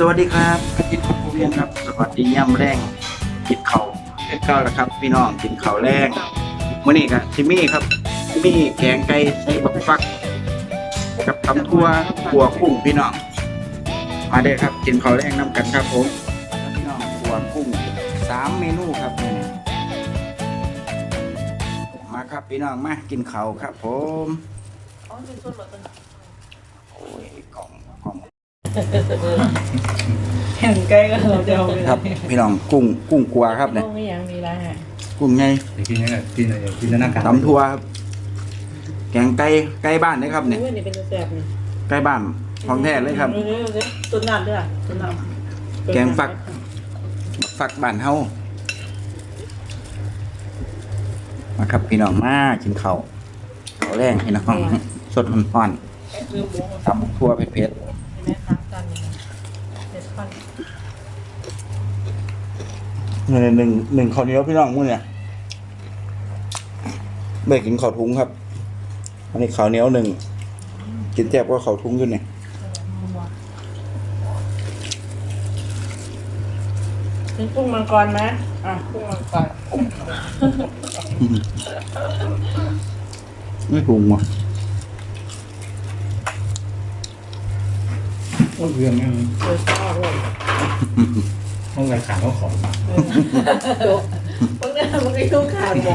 สวัสดีครับอาทิตย์ของผู้เรียนครับ สวัสดีย่ำแรงกินเขาวเอ็ดเก้าแล้วครับ พี่น้องกินเขาวแรงมื่อนี้ครับทิมี่ครับทิมี่แกงไก่ใส่บักฟัก กับตำทั่วขัวกุ้งพี่น้องมาเด้อครับกินเขาวแรงน้ำกันครับผมพี่น้องขัวกุ้งสามเมนูครับมื้อนี้มาครับพี่น้องมากินเขาวครับ ผมโอ้ยกล่องกล่อง แข่งใกล้ก็เราจะเอาไปครับ พี่น้องกุ้งกุ้งกัวครับเนี่ยต้องไม่ยังมีละฮะกุ้งไงอยากกินยังไงกินอะไรกินแล้วหน้ากากตำทัวครับ แกงไก่ไก่บ้านนะครับเนี่ยนี่เป็นตัวแซ่บนี่ไก่บ้านของแท้เลยครับตุนน้ำด้วยตุนน้ำแกงฟักฟักบ้านเฮามาครับพี่น้องมากินข้าวข้าวแรงพี่น้องสดร้อนคือหมูๆตำทั่วเผ็ดใช่ไหมคะตอนนี้เด็ดฟัน ๆหนึ่งหนึ่งหนึ่งข้าวเหนียวพี่น้องมื้อเนี่ยไม่กินข้าวทุงครับ อันนี้ข้าวเหนียวหนึ่งกินแจ๊บก็ข้าวทุงอยู่เนี่ยเป็นกุ้งมังกรไหมอะกุ้งมังกรไม่ทุงว่ะโอ้ยเรื่องนี้เออชอบเลย ต้องการขาเขาของจบพวกนี้มันก็ยุ่งขาดหมอ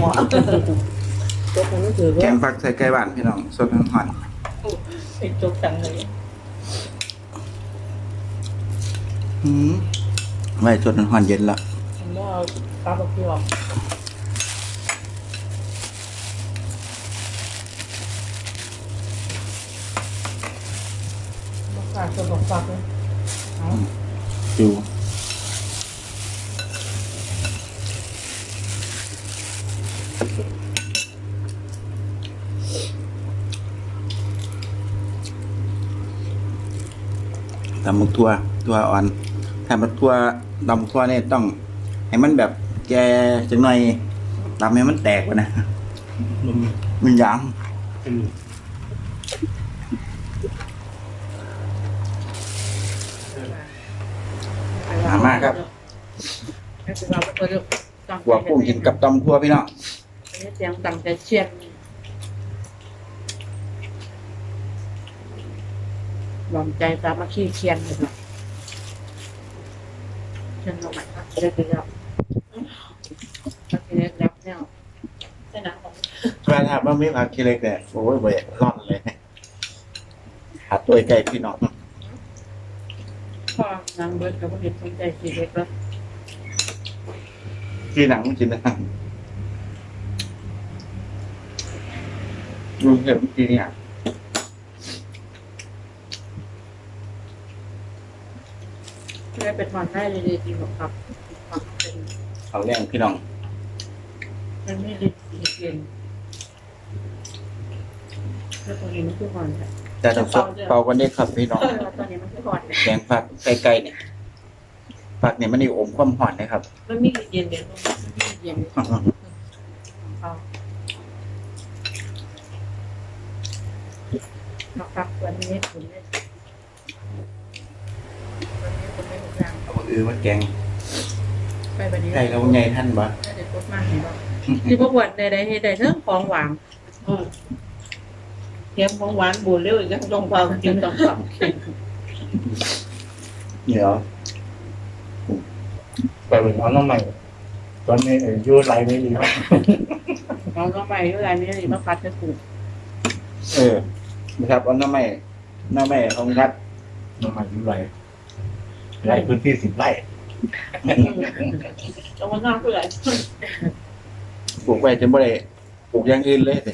จบมันไม่ถือแกว่างฟักใส่ไก่บ้านพี่น้องสดร้อนเป็นจบจังเลยๆอืมไว้สดร้อนๆเย็นละผมว่าเอาปลาบะเพียวมาฝากจะบอกฝากเลยเอาจิว ตำหมึกทั่วตัวอ่อน ถ้ามันทั่วตำทั่วเนี่ยต้อง ให้มันแบบแกจังหน่อยตำให้มันแตกไปนะลมมันยางเป็นหามากครับให้พวกเราไปเปิดดูตั้งใจหัวกุ้งกินกับตำทั่วพี่น้องอันนี้เสียงตั้งใจเชียน ลอมใจสามัคคีเชียนเลยค่ะเชียนลงมาครับเรียบร้อยแล้วทีนี้รับเนี่ยใช่นะของเวลาถามว่ามีผักขี้เหล็กเนี่ยโอ้ยเบื่อร่อนเลยหาตัวไก่พี่น้องพ่อนางเบิร์ดกับเห็นสนใจสีเล็กแล้วกินหนังกินหนังลุงเห็นกินเนี่ย เพื่อเป็นวันได้เลยดีจริงครับความเป็นเขาแรงพี่น้องมันไม่ดีเกินแล้วตัวนี้มันคือหอนค่ะแต่ต้องสดเป่ากันได้ครับพี่น้องเออตอนนี้มันคือหอนแกงผักไก่ๆเนี่ยผักเนี่ยมันนี่อมความหอนนะครับมันมีเย็นเดี๋ยวมันมีเย็นเอาครับวันนี้ผมเนี่ยวันนี้ผมไม่ถูกทาง เอามืออื่นมาแกงไปวันนี้ไก่เราไงท่านบ่เดี๋ยวพูดมากเห็นบ่ที่พวกวันใดๆให้ได้เรื่องของหวานเทียมของหวานบูดเร็วอีกแล้วต้องเบากินต้องเบากินเดี๋ยวไปเป็นน้องน้องใหม่ ตอนนี้อายุไรไม่ดีครับเราก็ไปด้วยอันนี้เลยมาฟัดจะถูกเออนะครับเอาหน้าไม้หน้าไม้ของรัดน้องใหม่อายุไร ไร่พื้นที่สิบไร่ต้องมานั่งเพื่อปลูกไว้จนบ่ได้ปลูกอย่างอื่นเลยสิ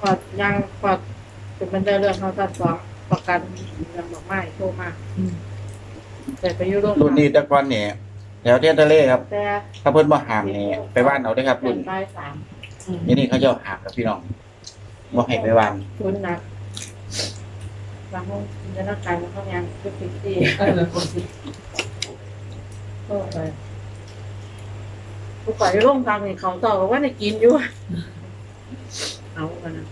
พอยังพอจะมันได้เรื่องเขาตัดสองประกันยังบอกไม่โทรมาแต่ไปยุ่งรุ่นนี้แตะกอนเนี่ยแถวเทียนทะเลครับ แต่ถ้าเพิ่นบ่ห้ามนี่ไปบ้านเอาได้อครับเป็รุ่นนปลายสามนี่นี่เขาจะห้ามครับพี่น้องบ่ให้ไปบ้านทุนหนัก บางห้องจะนักการมันเขายังคือฟิตตี้เออคนที่โทษไปผู้ฝ่ายร่วมทางนี่เขาต่อว่าในกินอยู่เอากันนะ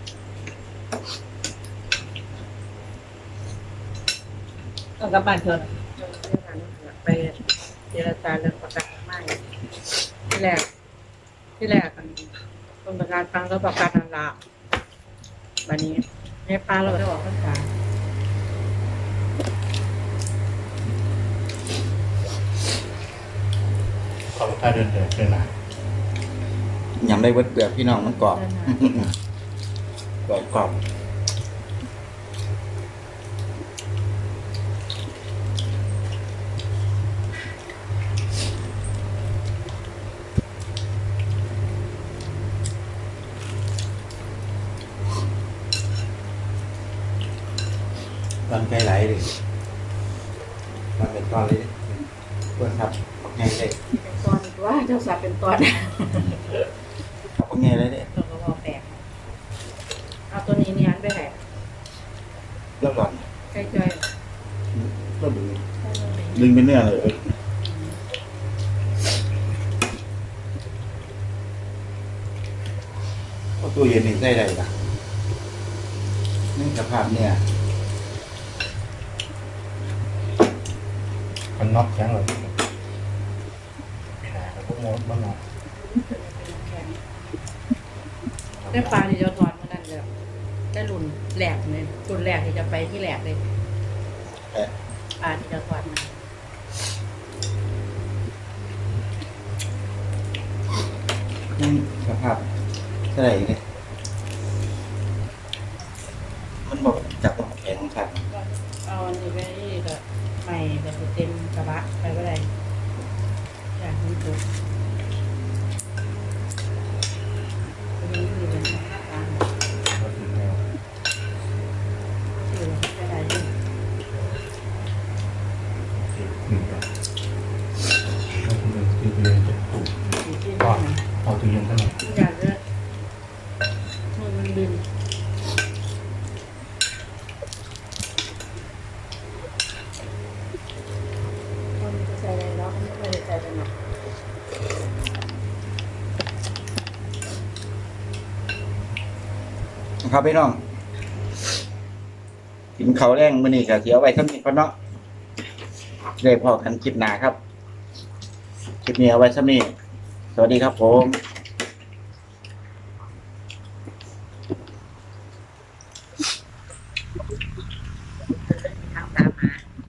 ต้องกลับบ้านเถอะไปเจรจาเรื่องประกันไม่ที่แรกที่แรกกันคนประกันฟังก็ประกันนันละวันนี้ในปลาเราได้บอกภาษา ขอบค่าเดินเดินเดินหนายำได้เบิดเปลือกพี่น้องมันกรอบกรอบกรอบตอนใกล้ไหลเลยมันเป็นตอนเลยเพื่อนครับ ไงเลยเป็นตอนอีกว่าเจ้าสัตว์เป็นตอนครับไงเลยเนี่ยเราก็บอกแปลกเอาตัวนี้เนี่ยไปไหนเรื่องก่อนใกล้ก็ดึงๆดึงเป็นเนื้อเลยเออเอาตู้เย็นนี่ใส่ได้ปะนี่สภาพเนี่ยมันน็อกแข็งเลยไม่ นานแล้วก็มดมันน็อกได้ปลาที่จะถอดมานั่นเลยได้รุ่นแหลกเลยรุ่นแหลกที่จะไปที่แหลกเลยเอ๊ะปลาที่จะถอดมานี่สภาพใส่ได้เนี่ยมันบอกจับแข็งครับเอาอันนี้ไปนี่ก็ใหม่แบบเต็มกระบะไปก็ได้อย่างนี้ตัวอันนี้คือเป็นการ ก็คือแนว คือจะได้ด้วย ที่หนึ่งแบบ ก็คือนเอาตู้เย็นกันหน่อยากจะมือมันบินคนจะใส่อะไรแล้วมันไม่ได้ใส่อะไรหรอกครับพี่น้องกินเขาวแรงมื้อนี้ก็เสียวไว้ท่านี้ก่อนเนาะ ได้พอกันคลิปหนาครับ คลิปนี้เอาไว้ซะนี่สวัสดีครับผม